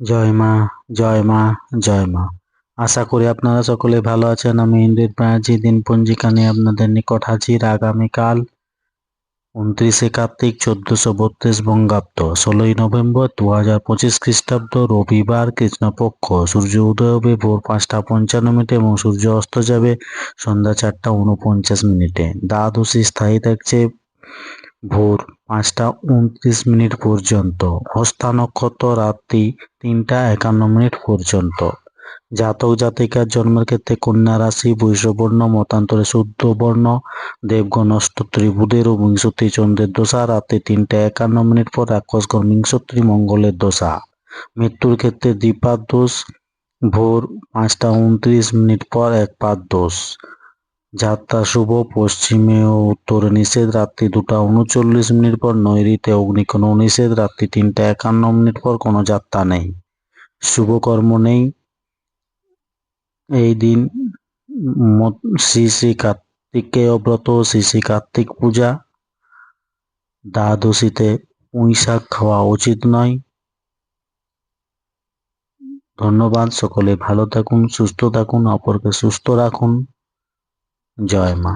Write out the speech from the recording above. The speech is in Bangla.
জয় মা জয় মা জয় মা। আশা করি আপনারা সকলে ভালো আছেন। আমি ইন্দ্রিত ব্যানার্জি দিন পঞ্জিকা নিয়ে আপনাদের নিকট হাজির। আগামীকাল উনত্রিশে কার্তিক, চোদ্দশো বত্রিশ বঙ্গাব্দ। ষোলোই নভেম্বর দু হাজার পঁচিশ খ্রিস্টাব্দ, রবিবার কৃষ্ণপক্ষ। সূর্য উদয় হবে ভোর পাঁচটা পঞ্চান্ন মিনিটে এবং সূর্য অস্ত যাবে সন্ধ্যা চারটা উনপঞ্চাশ মিনিটে। দ্বাদশী স্থায়ী থাকছে ভোর পাঁচটা উনত্রিশ মিনিট পর্যন্ত হস্তা নক্ষত্র রাত্রি তিনটা একান্ন মিনিট পর্যন্ত। জাতক জাতিকার জন্মের ক্ষেত্রে কন্যা রাশি, বৈশ্যবর্ণ, মতান্তরে শুদ্ধ বর্ণ দেবগণ অষ্টত্রী বুধের ও বিংশতি চন্দ্রের দশা, রাত্রি তিনটা একান্ন মিনিট পর রাক্ষসগণ বিংশত্রী মঙ্গলের দশা। মৃত্যুর ক্ষেত্রে দ্বিপাদ দোষ, ভোর পাঁচটা উনত্রিশ মিনিট পর এক পাদ দোষ। যাত্রা শুভ, পশ্চিমে ও উত্তরে নিষেধ, রাত্রি দুটা উনচল্লিশ মিনিট পর নৈরিতে অগ্নিকোণ নিষেধ, রাত্রি তিনটা একান্ন মিনিট পর কোনো যাত্রা নেই। শুভকর্ম নেই। এই দিন শ্রী শ্রী কার্তিকেয় ব্রত, শ্রী শ্রী কার্তিক পূজা। দ্বাদশীতে পুঁই শাক খাওয়া উচিত নয়। ধন্যবাদ। সকলে ভালো থাকুন, সুস্থ থাকুন, অপরকে সুস্থ রাখুন। জয় মা